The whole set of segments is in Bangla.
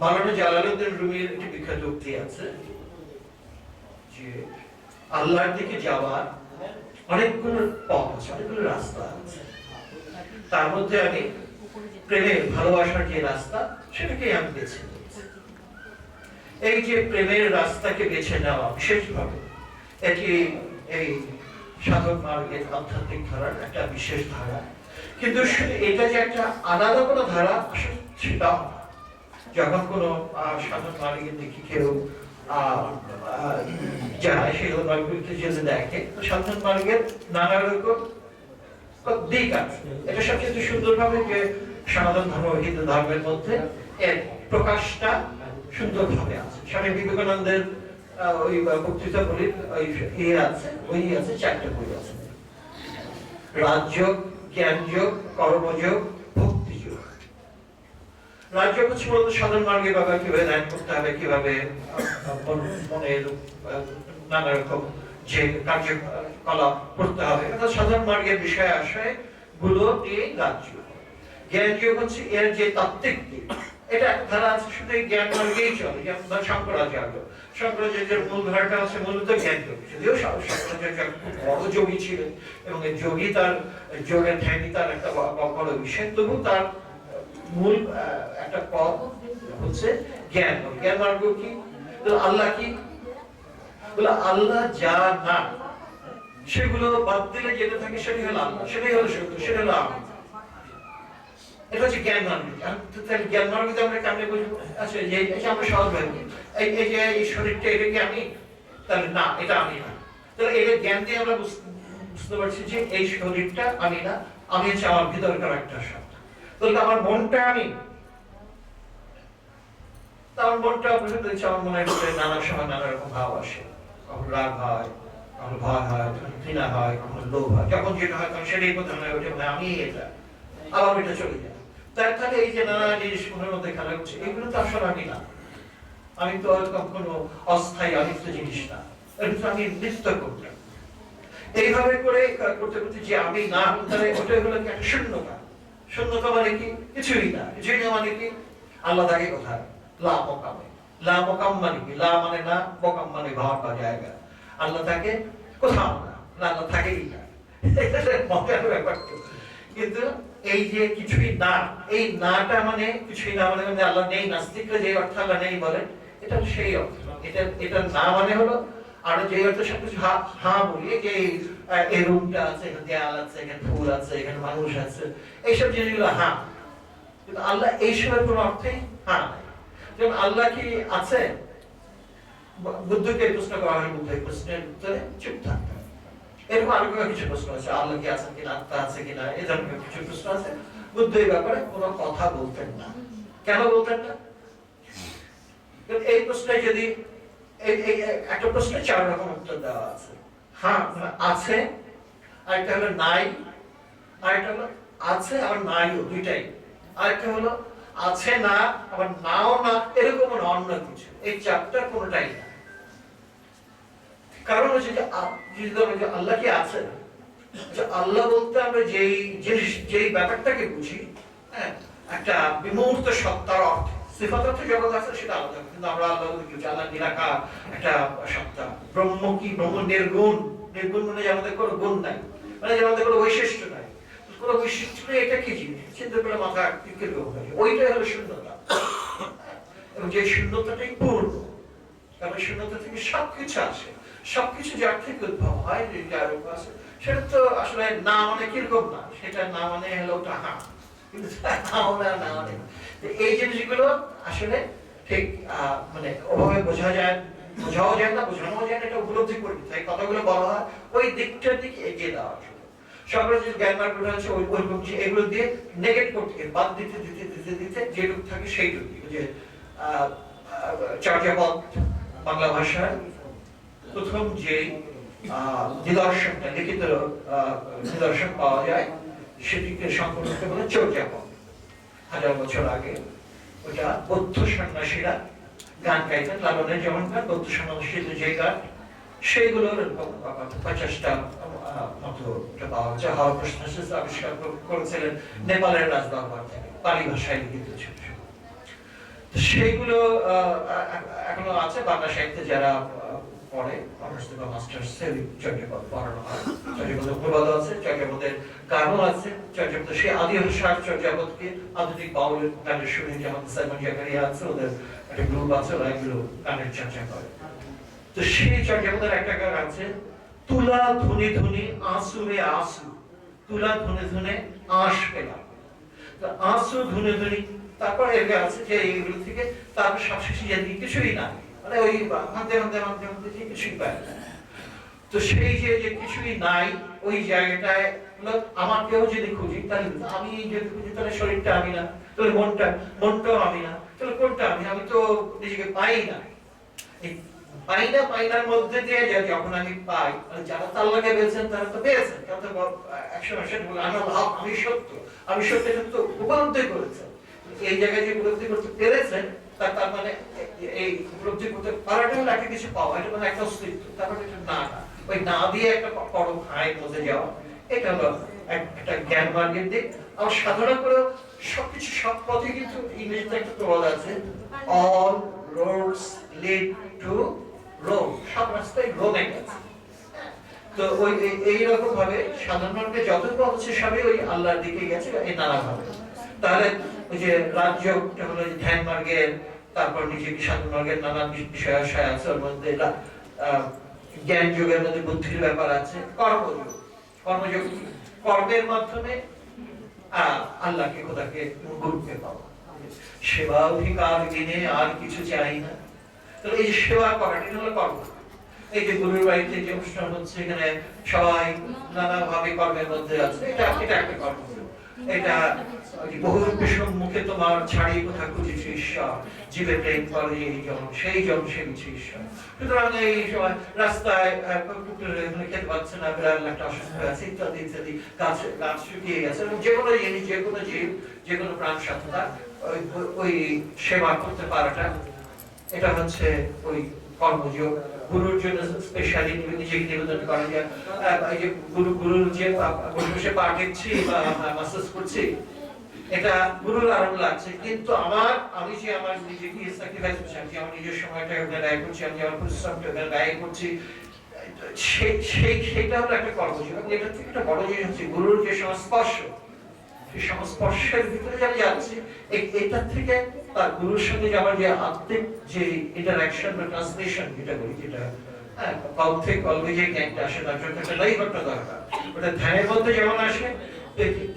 মালানা জালালউদ্দিন রুমির একটি বিখ্যাত উক্তি আছে যে আল্লাহর দিকে যাওয়ার অনেকগুলো পথ আছে অনেকগুলো রাস্তা আছে। তার মধ্যে আমি প্রেমের ভালোবাসার যে রাস্তা সেটাকে আমি বেছে এই যে প্রেমের রাস্তাকে বেছে নেওয়া, বিশেষভাবে এটি এই সাধক মার্গের আধ্যাত্মিক ধারার একটা বিশেষ ধারা। কিন্তু এটা যে একটা আলাদা কোনো ধারা না। যখন কোনো সাধক মার্গের দেখি কেউ যায় সেই যদি দেখে মার্গের নানা রকম দিক আছে। এটা সবচেয়ে সুন্দরভাবে যে সনাতন ধর্ম হিন্দু ধর্মের মধ্যে এর প্রকাশটা সুন্দরভাবে আছে। স্বামী বিবেকানন্দের ওই বক্তৃতা বলির ওই ইয়ে আছে ওই আছে, চারটে বই আছে। রাজযোগ, জ্ঞানযোগ, কর্মযোগ হচ্ছে মূলত সাধারণ বাবা কীভাবে ধ্যান করতে হবে, কীভাবে মনের নানা রকম যে কার্যকলাপ করতে হবে অর্থাৎ সাধারণ মার্গেরগুলো নিয়ে রাজ্য। হচ্ছে, এর যে তাত্ত্বিক দিক, এটা ধারা আছে, শুধু জ্ঞান মার্গেই চলে, যেমন শঙ্করাচার্য। শঙ্করাচার্যের মূল ধারাটা হচ্ছে মূলত জ্ঞান যদিও শঙ্করাচার্য খুব বড় যোগী ছিলেন, এবং যোগী তার যোগের ধ্যানই তার একটা বড় বিষয়, তবু তার মূল একটা পথ হচ্ছে জ্ঞান। জ্ঞান মার্গ কি? আল্লাহ কি? আল্লাহ যা না, সেগুলো বাদ দিলে যেটা থাকে সেটাই হলো আল্লাহ, সেটাই হলো সত্য সেটা হলো আমি এটা হচ্ছে তাহলে আচ্ছা আমরা সহজ এই যে, এই শরীরটা, এটা কি আমি? তাহলে না, এটা আমি না। তাহলে এটা জ্ঞান দিয়ে আমরা বুঝ- বুঝতে পারছি যে এই শরীরটা আমি না, আমি হচ্ছে আমার ভিতরকার একটা সত্তা আমার মনটা আমি আমার মনটা পেরেছি আমার ভিতরে নানা সময় নানা রকম ভাব আসে। কখন রাগ হয়, কখন ভয় হয়, কখন ঘৃণা হয়, কখন লোভ হয়। যখন যেটা হয় তখন সেটাই প্রধান হয়ে ওঠে মানে আমি এটা, আবার চলে যায়। তার এই যে নানা জিনিস মনের মধ্যে খেলা হচ্ছে এগুলো তো আসলে আমি না। আমি তো কোনো অস্থায়ী, অনিত্য জিনিস না। আমি নৃত্য করতাম। এইভাবে করে করতে করতে যে আমি না তাহলে ওটা হলো একটা শূন্যতা। শূন্যতা মানে কি? কিছুই না কিছুই না মানে কি? আল্লাহ থাকে কোথায়? লা মকামে লা মকাম মানে কি? লা মানে না মকাম মানে ঘর বা জায়গা। আল্লাহ থাকে কোথাও না আল্লাহ থাকেই না। মজার ব্যাপার কিন্তু এই যে কিছুই না, এই নাটা মানে কিছুই না মানে মানে আল্লাহ নেই, নাস্তিকরা যে অর্থ আল্লাহ নেই বলে এটা সেই অর্থ। এটা এটা না মানে হলো আর যে সবকিছু হা বলি, যে এই রুমটা আছে, এখানে দেয়াল আছে, এখানে ফুল আছে, এখানে মানুষ আছে, এইসব জিনিসগুলো হ্যাঁ। কিন্তু আল্লাহ এইসবের কোনো অর্থেই নাই। যেমন আল্লাহ কি আছে? বুদ্ধকে প্রশ্ন করা হয়, বুদ্ধ প্রশ্নের উত্তরে চুপ থাকতে এরকম আরও কিছু প্রশ্ন আছে? আল্লাহ কি আছেন কিনা, আত্মা আছে কিনা, এই ধরনের কিছু প্রশ্ন আছে? বুদ্ধ এই ব্যাপারে কোনো কথা বলতেন না। কেন বলতেন না? এই প্রশ্নে যদি একটা চার রকম উত্তর দেওয়া আছে। হ্যাঁ আছে, আরেকটা হলো নাই, আরেকটা হলো আছে দুইটাই। আরেকটা হলো আছে না, আবার নাও না, এরকম অন্য কিছু। এই চারটা কোনোটাই না। কারণ হচ্ছে যে যদি আল্লাহ কি আছে? যে আল্লাহ বলতে আমরা যেই জিনিস, যেই ব্যাপারটাকে বুঝি হ্যাঁ একটা বিমূর্ত সত্তার অর্থে। সিফাত অর্থে জগৎ আছে সেটা আলাদা। কিন্তু আমরা আল্লাহ একটা সত্তা। ব্রহ্ম কি? ব্রহ্ম নির্গুণ। নির্গুণ মানে যে আমাদের কোনো গুণ নাই। মানে যে আমাদের কোনো বৈশিষ্ট্য নাই। কোনো বৈশিষ্ট্য নেই, এটা কি জিনিস? চিন্তা মাথা ওইটাই হলো শূন্যতা। এবং যে শূন্যতাটাই পূর্ণ তারপরে শূন্যতা থেকে সবকিছু আসে। সবকিছু যার থেকে উদ্ভব হয় আছে, সেটা তো আসলে না মানে কীরকম না। সেটা না মানে হলো ওটা এই মানে যে জ্ঞান মার্গটা আছে ওই দিয়ে নেগেট করতে বাদ দিতে দিতে দিতে দিতে যেটুকু থাকে সেইটুকু। যে চর্যাপদ বাংলা ভাষার প্রথম যে নিদর্শনটা, লিখিত নিদর্শন পাওয়া যায় সেটিকে সংকলনকে বলে চর্যাপদ হাজার বছর আগে ওটা বৌদ্ধ সন্ন্যাসীরা গান গাইতেন লালনের যেমন গান, বৌদ্ধ সন্ন্যাসীর যে গান, সেইগুলোর পঞ্চাশটা মতো পাওয়া যায়। হওয়ার প্রশ্ন আবিষ্কার কর- করেছিলেন নেপালের রাজদরবার থেকে পালি ভাষায় লিখিত ছিল সেইগুলো এখনও আছে বাংলা সাহিত্যে যারা পড়ে অনার্স মাস্টার্স পড়ানো হয় আছে গানও আছে আদি চর্যাপদকে আধুনিক বাউল গানের শুনে যেমন সাইমন জাকারিয়া আছে, ওদের একটা গ্রুপ আছে, ওরা এগুলো চর্চা করে। তো সেই একটা গান আছে, তুলা ধুনি ধুনি আঁসুরে আসু তুলা ধুনে ধুনে আঁশ পেলাম। আঁসু ধুনে ধুনি, তারপরে আছে যে এইগুলো থেকে তার সবশেষে যদি কিছুই না মানে ওই মাঝে মাঝে মাঝে মাঝে যে কিছুই না। তো সেই যে যে কিছুই নাই, ওই জায়গাটায় আমার কেউ যদি খুঁজি, তাহলে আমি যদি খুঁজি, তাহলে শরীরটা আমি না, তাহলে মনটা, মনটাও আমি না, তাহলে কোনটা আমি? আমি তো নিজেকে পাই না। পাই না, পাইনার মধ্যে দিয়ে যখন আমি পাই যারা তার লাগে পেয়েছেন তারা তো পেয়েছেন তারা তো একশো পার্সেন্ট বলে আমি আমি সত্য আমি সত্য সত্য উপলব্ধি করেছেন। এই জায়গায় যে উপলব্ধি করতে পেরেছেন তার তার মানে এই উপলব্ধি করতে পারাটা হলো একটা কিছু পাওয়া, এটা মানে একটা অস্তিত্ব। এটা না ওই না দিয়ে একটা পরম যাওয়া, এটা হলো একটা জ্ঞান মার্গের দিক। সাধনা সবকিছু সব পথে কিন্তু ইংরেজিতে একটা প্রবাদ আছে all roads lead to Rome সব রাস্তায় রোমে গেছে। তো ওই এই- এইরকম ভাবে সাধারণত যত পথ আছে, সবই ওই আল্লাহর দিকে গেছে, এই নানা ভাবে তাহলে ওই যে রাজযোগটা হলো ধ্যান মার্গের, তারপর নিজে কি মার্গের নানা বিষয় আশয় আছে, ওর মধ্যে জ্ঞান যুগের মধ্যে বুদ্ধির ব্যাপার আছে কর্মযোগ কর্মযোগ কর্মের মাধ্যমে আল্লাহকে, খোদাকে গুরুকে পাওয়া। সেবা অধিকার দিনে আর কিছু চাই না। তো এই সেবা করাটা হলো কর্ম। এই যে গুরুর বাড়িতে যে অনুষ্ঠান হচ্ছে, এখানে সবাই নানা ভাবে কর্মের মধ্যে আছে, এটা এটা একটা কর্ম। এটা ওই যে মুখে তোমার ছাড়িয়ে কোথা খুঁজেছে ঈশ্বর। জীবে প্রেম করে এই জন সেই জন সে মিছে ঈশ্বর। সুতরাং এই সময় রাস্তায় আহ, খেতে পাচ্ছে না বিড়াল একটা অসুস্থ আছে ইত্যাদি ইত্যাদি গাছ গাছ শুকিয়ে গেছে। যে কোনো জিনিস যে কোনো জীব যে কোনো প্রাণ ওই- ওই সেবা করতে পারাটা এটা হচ্ছে ওই কর্মযোগ। গুরুর জন্য স্পেশালি করছি, এটা গুরুর আরাম লাগছে। কিন্তু আমার, আমি যে আমার নিজেকে আমি আমার নিজের সময়টা ওখানে ব্যয় করছি, আমি আমার পরিশ্রমটা ওখানে ব্যয় করছি সেই সেই সেইটা হলো একটা এবং এটা থেকে একটা বড় জিনিস হচ্ছে গুরুর যে সংস্পর্শ সংস্পর্শের ভিতরে থেকে তার গুরুর সঙ্গে যে আত্মিক যে ইন্টারাকশন বা ট্রান্সলেশন যেটা বলি যেটা হ্যাঁ কৌথিক অলবেজে জ্ঞানটা আসে, তার জন্য একটা দরকার। ওটা ধ্যানের মধ্যে যেমন আসে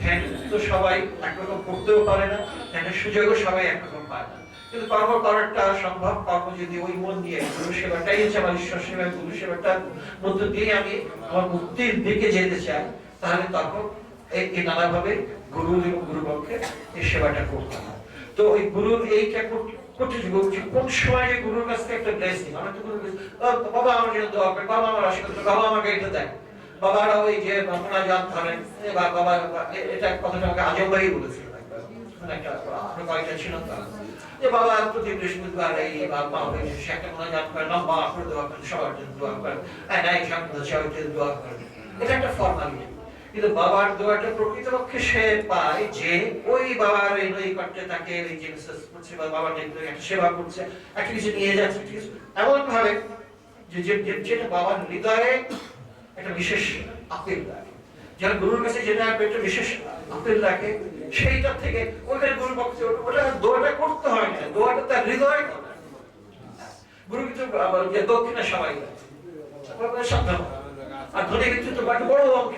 ধ্যান তো সবাই একরকম করতেও পারে না, ধ্যানের সুযোগও সবাই একরকম পায় না। কিন্তু কর্ম সম্ভব, কর্ম যদি ওই মন দিয়ে গুরু সেবাটাই হচ্ছে আমার ঈশ্বর সেবা গুরু সেবাটার মধ্য দিয়ে আমি আমার মুক্তির দিকে যেতে চাই, তাহলে তখন এই নানাভাবে গুরু গুরুপক্ষে এই সেবাটা করতে হয়। তো ওই গুরুর এইটা করতে কোন সময় যে গুরুর কাছ থেকে একটা বাবা আমার জন্য দোয়া করে বাবা আমার আশীর্বাদ বাবা আমাকে এটা দেয়। বাবারা ওই যে ধরেন বা- বাবা এটা কথাটা আমাকে বলেছিল। মানে একটা এই সবার জন্য হ্যাঁ একটা ফর্মালিটি কিন্তু বাবার দোয়াটা প্রকৃতপক্ষে সে পায় যে ওই বাবার এই করতে তাকে এই যে করছে বা বাবার একটা সেবা করছে, একটা কিছু নিয়ে যাচ্ছে ঠিক আছে এমন ভাবে যে যেটা বাবার হৃদয়ে একটা বিশেষ আপিল যারা গুরুর কাছে যেটা একটা বিশেষ আপিল সেইটা থেকে গুরুর পক্ষে ওটা- দোয়াটা করতে হয় না, দোয়াটা তার হৃদয়ে গুরু কিন্তু দক্ষিণা সবাই দেয়। আর ধনী ব্যক্তি তো বাকি বড় অঙ্কে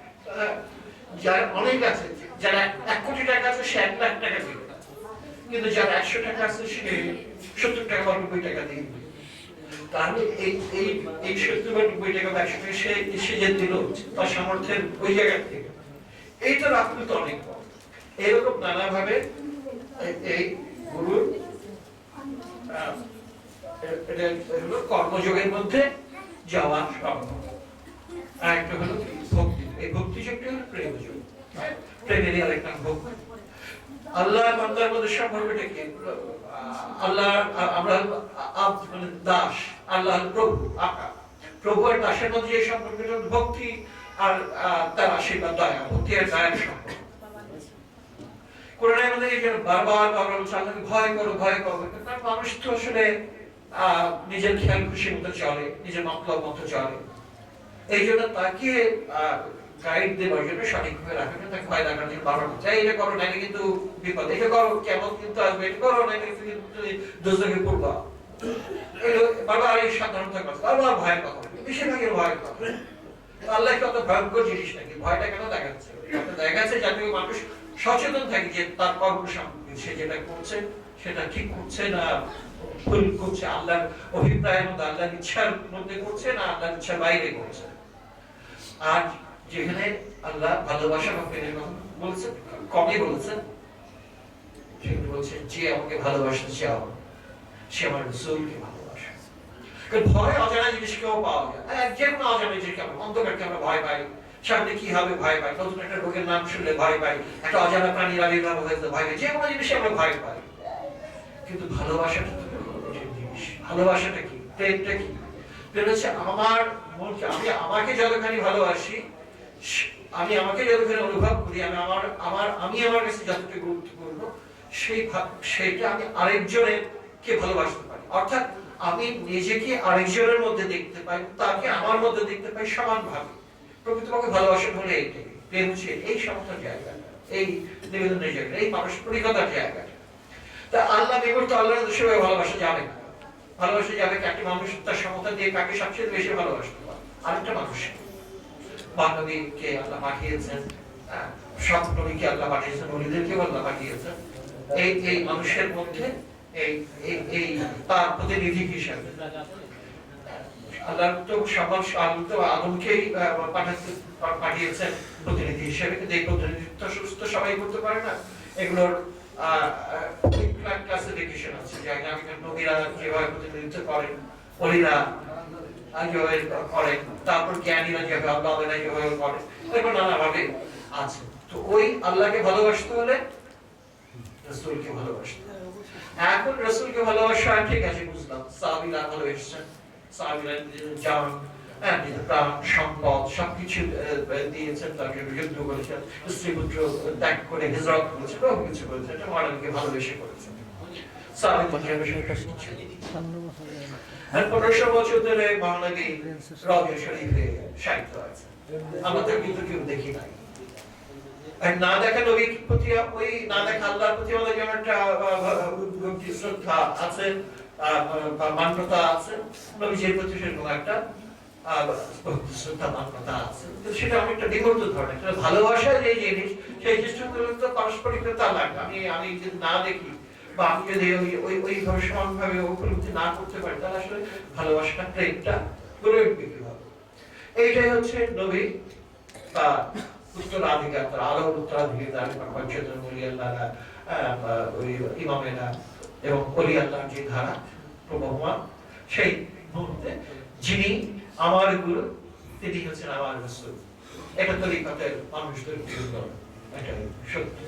যার অনেক আছে, যারা এক কোটি টাকা আছে, সে এক লাখ টাকা দিবে। কিন্তু যার একশো টাকা আছে, সে সত্তর টাকা বা নব্বই টাকা দিয়ে। তাহলে এই এই এই সত্তর বা নব্বই টাকা বা একশো টাকা সে সে যে দিল, তার সামর্থ্যের ওই থেকে। তো অনেক এরকম নানাভাবে এই- গুরুর কর্মযোগের মধ্যে যাওয়ার সম্ভব। আর একটা হলো ভক্তি। এই ভক্তি শক্তি হলো প্রেম প্রেমেরই আরেক নাম আল্লাহ বান্দার মধ্যে সম্পর্কটা কি? আল্লাহ আমরা মানে দাস, আল্লাহ প্রভু প্রভু আর দাসের মধ্যে যে সম্পর্কটা ভক্তি আর তার আশীর্বাদ, দয়া, ভক্তি আর দয়ার সম্পর্ক। কোরআনের মধ্যে এই বারবার বারবার বলছে ভয় করো ভয় করো। কারণ মানুষ তো আসলে নিজের খেয়াল খুশি মতো চলে, নিজের মতলব মতো চলে। এই জন্য তাকে গাইড দেওয়ার জন্য সঠিকভাবে জন্য তাকে দেখানোর জন্য বারবার বলছে, এটা করো নাইলে কিন্তু বিপদ। এটা করো কেমন কিন্তু আসবে? এটা করো নাইলে তুমি দোষকে পড়বা এগুলো এই সাধারণত কথা বারবার ভয়ের কথা বলে। বেশিরভাগই ভয়ের কথা। আল্লাহ কত ভয়ঙ্কর জিনিস নাকি ভয়টা কেন দেখাচ্ছে? দেখাচ্ছে যাতে মানুষ সচেতন থাকে যে তার কর্ম সম্পর্কে সে যেটা করছে সেটা ঠিক করছে না ভুল করছে আল্লাহর অভিপ্রায়ের মধ্যে আল্লাহর ইচ্ছার মধ্যে করছে না আল্লাহর ইচ্ছার বাইরে করছে। আর যেখানে আল্লাহ ভালোবাসা বা প্রেমের কথা বলছেন কমই বলেছেন সেখানে বলছেন যে আমাকে ভালোবাসতে চাও সে আমার রসুলকে ভালোবাসে। ভয় অজানা জিনিস কেউ পাওয়া যায় যে কোনো অজানা আমরা অন্ধকারকে আমরা ভয় পাই। সামনে কি হবে, ভয় পাই। নতুন একটা রোগের নাম শুনলে ভয় পাই। একটা অজানা প্রাণীর আবির্ভাব হয়েছে ভয় পাই। যে কোনো জিনিসে আমরা ভয় পাই। কিন্তু ভালোবাসাটা তো জিনিস। ভালোবাসাটা কি? প্রেমটা কি? প্রেম হচ্ছে, আমার আমি আমাকে যতখানি ভালোবাসি স- আমি আমাকে যতখানি অনুভব করি, আমি আমার আমার, আমি আমার কাছে যতটা গুরুত্বপূর্ণ, সেই সেইটা আমি আরেকজনের কে ভালোবাসতে পারি। অর্থাৎ আমি নিজেকে আরেকজনের মধ্যে দেখতে পাই, তাকে আমার মধ্যে দেখতে পাই সমানভাবে। প্রকৃতপক্ষে ভালোবাসা হলে এইটাই প্রেম হচ্ছে এই সমস্ত জায়গাটা, এই নিবেদনের জায়গাটা, এই পারস্পরিকতার জায়গাটা। তা আল্লাহ বেগর তো আল্লাহ সেভাবে ভালোবাসা যাবে না। ভালোবাসা যাবে একটা মানুষ তার সমতা দিয়ে কাকে সবচেয়ে বেশি ভালোবাসতে পারে। আরেকটা মানুষ বান্ধবীকে আল্লাহ পাঠিয়েছেন সব আল্লাহ পাঠিয়েছেন নবীদেরকেও আল্লাহ পাঠিয়েছেন। এই এই মানুষের মধ্যে এই এই তার প্রতিনিধি হিসাবে। আল্লাহ তো সবার আল্লাহ তো আদমকেই পাঠিয়েছেন প্রতিনিধি হিসেবে। কিন্তু এই প্রতিনিধিত্ব সুস্থ সবাই করতে পারে না। এগুলোর ক্লাসিফিকেশন আছে যে আগামীকাল নবীরা যেভাবে প্রতিনিধিত্ব করেন, অলিরা আহ, যেভাবে তারপর জ্ঞানীরা যেভাবে আল্লাহ যেভাবে করেন এরকম নানাভাবে আছে। তো ওই আল্লাহকে ভালোবাসতে হলে রসুলকে ভালোবাসতে এখন রসুলকে ভালোবাসা ঠিক আছে বুঝলাম। সাহাবিরা ভালোবেসেছেন সাহাবিরা জান হ্যাঁ, সম্পদ সবকিছু দিয়েছেন তাকে যুদ্ধ করেছেন স্ত্রী পুত্র ত্যাগ করে হিজরত করেছেন বহু কিছু করেছেন এটা ভালোবেসে করেছেন। সাহাবিদের আর রবি শরীফে সাহিত্য আছে আমরা তো কিন্তু কেউ দেখি নাই। না দেখা নবীর প্রতি, ওই না দেখা আল্লাহর প্রতি আমাদের যেমন একটা শ্রদ্ধা আছে মান্যতা আছে, নবীজির প্রতি সেরকম একটা শ্রদ্ধা, মান্যতা আছে। কিন্তু সেটা অনেকটা বিবর্ত ধরনের সেটা ভালোবাসার যে জিনিস, সেই জিনিসটা তো পারস্পরিকতা লাগে। আমি আমি যদি না দেখি বা আমি ওই ওই ওইভাবে সমানভাবে উপলব্ধি না করতে পারি, তাহলে আসলে ভালোবাসাটা প্রেমটা গড়ে উঠবে কীভাবে? এইটাই হচ্ছে নবী বা উত্তরাধিকার, তার উত্তরাধিকার আল্লাহ ওই ইমামেরা এবং অলি যে ধারা, প্রবহমান, সেই মুহূর্তে যিনি আমার গুরু তিনি হচ্ছেন আমার রসুল। এটা তরিকতের মানুষদের বিরুদ্ধ এটা সত্যি।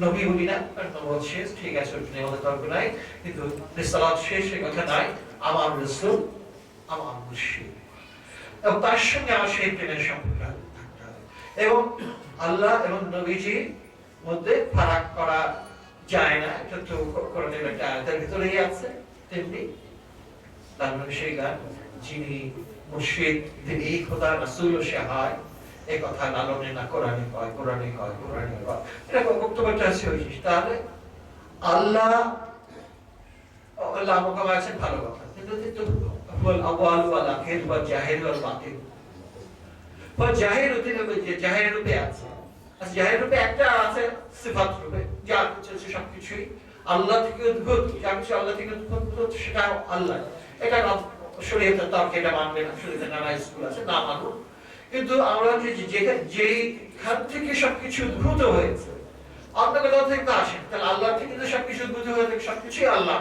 নবী বলি না নবদ শেষ, ঠিক আছে, ওটা নিয়ে আমাদের তর্ক নাই, কিন্তু রিসালাত শেষ সে কথা নাই। আমার রসুল আমার মুর্শিদ। এবং তার সঙ্গে আমার সেই প্রেমের সম্পর্ক হবে। এবং আল্লাহ এবং নবীজি মধ্যে ফারাক করা যায় না, এটা তো কোরআনের একটা আয়াতের ভিতরেই আছে, তেমনি। তার মানে সেই গান যিনি মুর্শিদ তিনি খোদা রাসূল সে হয় এই কথা লালনে না, কোরআনে কয় কোরআনে কয় কোরআনে কয়। এটা বক্তব্যটা আছে। তাহলে আল্লাহ ভালো কথা। কিন্তু জাহির হতে হবে যে রূপে আছে। আচ্ছা রূপে একটা আছে সিফাত রূপে। যা কিছু সবকিছুই আল্লাহ থেকে উদ্ভূত। যা কিছু আল্লাহ থেকে উদ্ভূত সেটা আল্লাহ। এটা শরীয়তে তর্ক, এটা মানবে না। শরীয়তে নানা স্কুল আছে, না মানুন কিন্তু আমরা যেখানে থেকে সবকিছু উদ্ভূত হয়েছে কোথাও থেকে তো আসে। তাহলে আল্লাহ থেকে তো সবকিছু উদ্ভূত হয়ে থাকে, সবকিছুই আল্লাহ।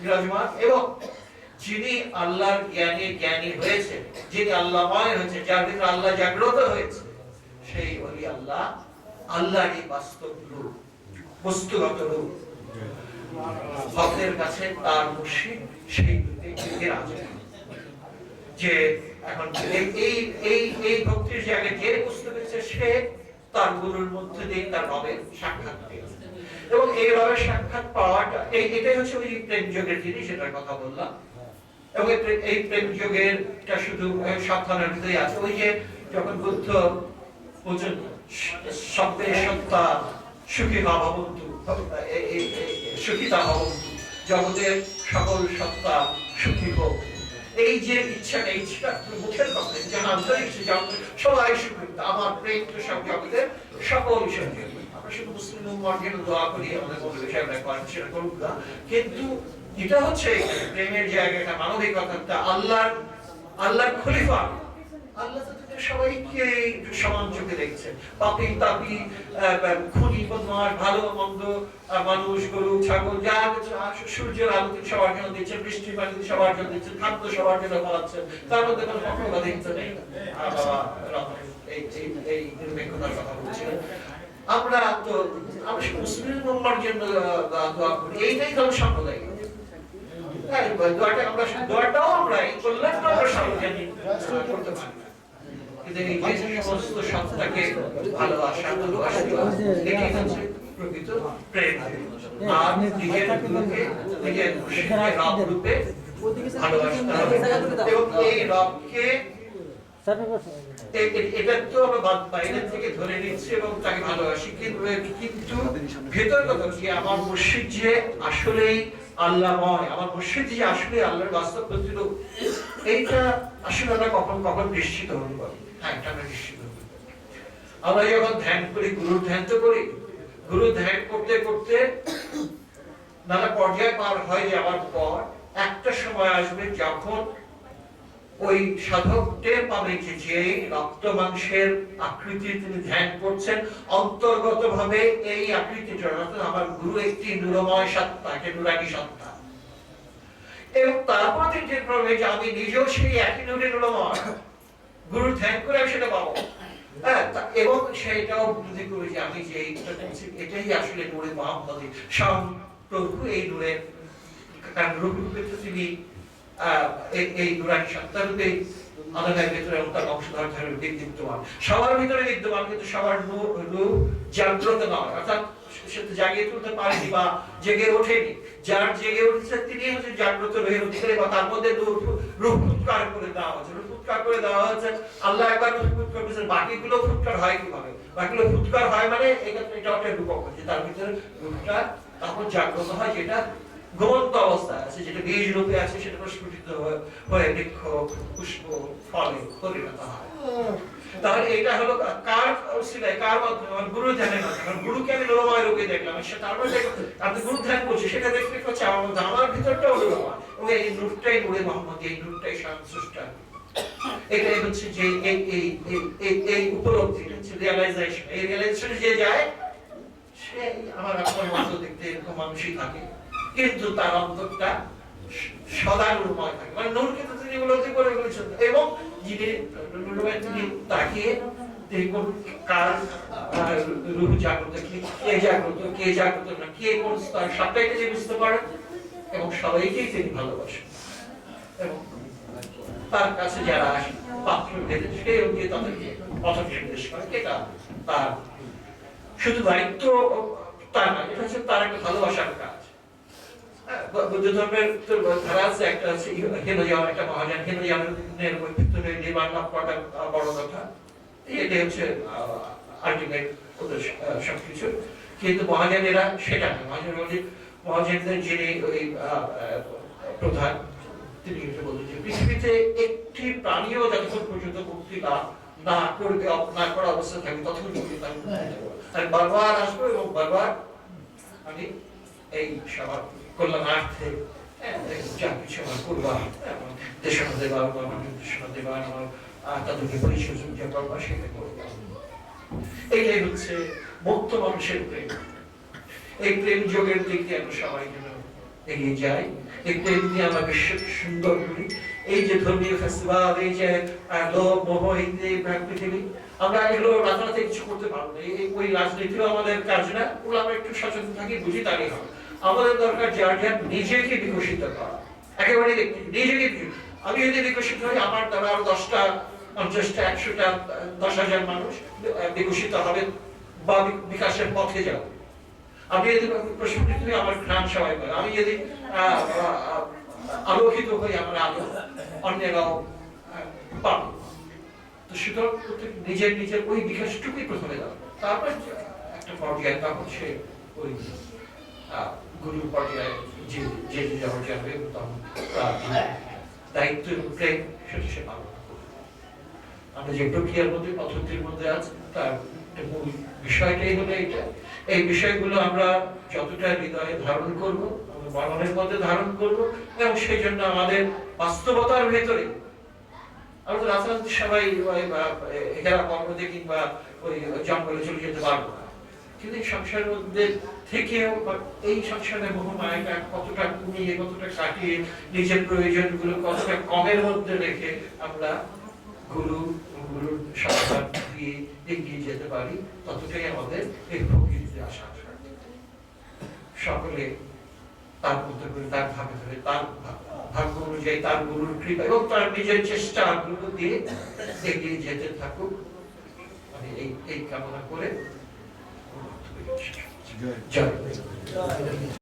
বিরাজমান এবং যিনি আল্লাহর জ্ঞানী জ্ঞানী হয়েছে যিনি আল্লাহময় হয়েছে যার ভিতরে আল্লাহ জাগ্রত হয়েছে সেই ওলি আল্লাহ, আল্লাহরই বাস্তব রূপ, বস্তুগত রূপ। ভক্তের কাছে তার মুর্শিদ সেই রূপে যে এখন এই এই এই ভক্তির যে বুঝতে পেরেছে সে তার গুরুর মধ্যে দিয়ে তার রবের সাক্ষাৎ পেয়েছে এবং এই রবের সাক্ষাৎ পাওয়াটা, এই, এটাই হচ্ছে ওই প্রেম যোগের জিনিস সেটার কথা বললাম। এবং এই প্রেম যোগেরটা শুধু সাবধানের ভিতরে আছে। ওই যে যখন বুদ্ধ জগতের সকল সত্তা সুখী হোক। এই যে ইচ্ছাটা ইচ্ছাটা মুখের কথা আন্তরিক সবাই সুখী আমার প্রেম তো সব জগতের সকল দোয়া আমাদের করুক না। কিন্তু এটা হচ্ছে প্রেমের জায়গাটা মানবিকতা আল্লাহর আল্লাহর খলিফা। আল্লাহ সবাইকে সমান চোখে দেখছেন পাপি তাপি খুনি বদমাস ভালো মন্দ মানুষ গরু ছাগল যা সূর্যের আলো তিনি সবার জন্য পানি সবার জন্য দিচ্ছেন খাদ্য সবার জন্য তার মধ্যে কোনো নেই এই কথা আমরা তো আমরা মুসলিম জন্য দোয়া করি। এইটাই হ্যাঁ, দোয়াটা আমরা দোয়াটাও আমরা এই কল্যাণটা আমরা সার্বজনীন করতে পারি। এই সমস্ত সত্তাকে ভালোবাসা ভালোবাসা এটাই হচ্ছে প্রকৃত প্রেম। আর নিজের গুরুকে নিজের রব রূপে ভালোবাসতে হবে। এবং এই রবকে এ- এ- এটা তো আমরা বাইরে থেকে ধরে নিচ্ছি এবং তাকে ভালোবাসি। কিন্তু কিন্তু ভেতর কথা কি আমার মুর্শিদ যে আসলেই আল্লাহময় আমার মুর্শিদ যে আসলে আল্লাহর বাস্তব প্রতিরূপ এইটা আসলে আমরা কখন কখন নিশ্চিত এটা আমরা নিশ্চিত আমরা যখন ধ্যান করি, গুরুর ধ্যান তো করি গুরু ধ্যান করতে করতে নানা পর্যায়ে পার হয়ে যাওয়ার পর একটা সময় আসবে যখন ওই সাধক টের পাবে যে যে রক্ত মাংসের আকৃতি তিনি ধ্যান করছেন অন্তর্গত ভাবে এই আকৃতিটা আমার গুরু একটি নুরময় সত্তা, একটি নুরানি সত্তা। এবং তারপর তিনি পাবে যে আমি নিজেও সেই একই নুরে নুরময় গুরুর ধ্যান করে আমি সেটা পাবো। হ্যাঁ এবং সেটাও বুদ্ধি করে যে আমি যে এটাই আসলে নূরে মহাম্মদী স্বয়ং প্রভু এই নূরের কারণ তো তিনি এই- নুরানি সত্তারূপে আলাদার ভিতরে এবং তার বিদ্যমান। সবার ভিতরে বিদ্যমান, কিন্তু সবার রূপ রূপ জাগ্রত নয়। অর্থাৎ জাগিয়ে তুলতে পারেনি বা জেগে ওঠেনি। যার জেগে উঠেছে তিনি হচ্ছে জাগ্রত রয়ে উঠছে বা তার মধ্যে রূপ ফুৎকার করে দেওয়া হচ্ছে রূপ ফুৎকার করে দেওয়া হচ্ছে আল্লাহ একবার রূপ ফুৎকার বাকিগুলো ফুৎকার হয় কীভাবে? বাকিগুলো ফুৎকার হয় মানে এটা একটা রূপক হচ্ছে তার ভিতরে রূপটা তখন জাগ্রত হয়, যেটা ঘুমন্ত অবস্থায় আছে, যেটা বীজ রূপে আছে, সেটা প্রস্ফুটিত হয়ে- বৃক্ষ, পুষ্প, ফলে পরিণত হয়। তাহলে এটা হলো কার কার মাধ্যমে? আমার গুরু মাধ্যমে আমার গুরুকে আমি রূপে দেখলাম। সে গুরু ধ্যান সেটা দেখতে আমার আমার এবং এই এই এটাই হচ্ছে যে এই এই এই- হচ্ছে এই যে যায়, সে আমার আপনার মতো দেখতে এরকম মানুষই থাকে। কিন্তু তার অন্তরটা সদা নূরময় থাকে। মানে নূর কিন্তু তিনি উপলব্ধি করে ফেলেছেন। এবং যিনি তিনি তিনি কোন আহ, রূহ জাগ্রত কি জাগ্রত কে জাগ্রত না কে কোন স্তর সবটাই তিনি বুঝতে পারেন এবং সবাইকেই তিনি ভালোবাসেন। এবং তার কাছে যারা আসে পাত্র ভেদে সেই অনুযায়ী তাদেরকে পথ নির্দেশ করে। এটা তার শুধু দায়িত্ব তার না এটা হচ্ছে তার একটা ভালোবাসার কাজ। বুদ্ধ ধর্মের আছে, একটা আছে একটা বৈচিত্র্য নির্মাণ লাভ করাটা বড় কথা। এটাই হচ্ছে ওদের সবকিছু। কিন্তু মহাজানেরা সেটা না। মহাজান মহাজানদের যিনি ওই প্রধান, তিনি এটা বলছেন যে পৃথিবীতে একটি প্রাণীও যতক্ষণ পর্যন্ত মুক্তি লাভ না করবে না করা অবস্থা থাকবে, ততক্ষণ বারবার আসব এবং বারবার, আমি এই সবার কল্যাণার্থে হ্যাঁ, যা কিছু আমার করবা দেশনা দেবা বা আমার নির্দেশনা দেবা আমার তাদেরকে পরিচয় যা করবা সেটা করবা। এইটাই হচ্ছে মুক্ত মানুষের প্রেম। এই প্রেম যোগের দিক দিয়ে আমরা সবাই যেন এগিয়ে যাই এই প্রেম দিয়ে বিশ্বকে সুন্দর করি। এই যে ধর্মীয় ফেস্টিভ্যাল এই যে লোভ মোহ এই পৃথিবী আমরা এগুলো রাতারাতি কিছু করতে পারব এই ওই রাজনীতিও আমাদের কাজ না। ওগুলো আমরা একটু সচেতন থাকি বুঝি তারই হবে। আমাদের দরকার যার যার নিজেকে বিকশিত করা। একেবারে নিজেকে। আমি যদি বিকশিত হই, আমার দ্বারা আরও দশটা, পঞ্চাশটা, একশোটা, দশ হাজার মানুষ বিকশিত হবে বা বিকাশের পথে যাবে। আমি যদি প্রশিক্ষিত হই আমার ঘ্রাণ সবাই করে আমি যদি আলোকিত হই, আমার আলো অন্যেরাও পাবে। তো সুতরাং নিজের নিজের ওই বিকাশটুকুই প্রথমে দাও তারপর একটা পর্যায়ে তখন সে ওই গুরুর পর্যায়ে যে যে তখন দায়িত্ব এবং প্রেম সেটা সে পালন আমরা যে প্রক্রিয়ার মধ্যে, পদ্ধতির মধ্যে তার মূল বিষয়টাই হলো এই বিষয়গুলো আমরা যতটা হৃদয়ে ধারণ করব মনের মধ্যে ধারণ করব, এবং সেই জন্য আমাদের বাস্তবতার ভেতরে আমরা তো সবাই হেরা কর্মতে কিংবা ওই জঙ্গলে চলে যেতে পারব না। কিন্তু সংসারের মধ্যে থেকেও এই সংসারের মোহমায়াটা কতটা কমিয়ে কতটা কাটিয়ে নিজের প্রয়োজনগুলো কতটা কমের মধ্যে রেখে আমরা গুরু গুরুর দিয়ে এগিয়ে যেতে পারি, ততটাই আমাদের এই প্রকৃতিতে সকলে তার মধ্যে করে, তার ভাবে ধরে, তার ভাগ্য অনুযায়ী তার গুরুর কৃপা এবং তার নিজের চেষ্টা দিয়ে এগিয়ে যেতে থাকুক। আমি এই এই কামনা করে Gör. Gör.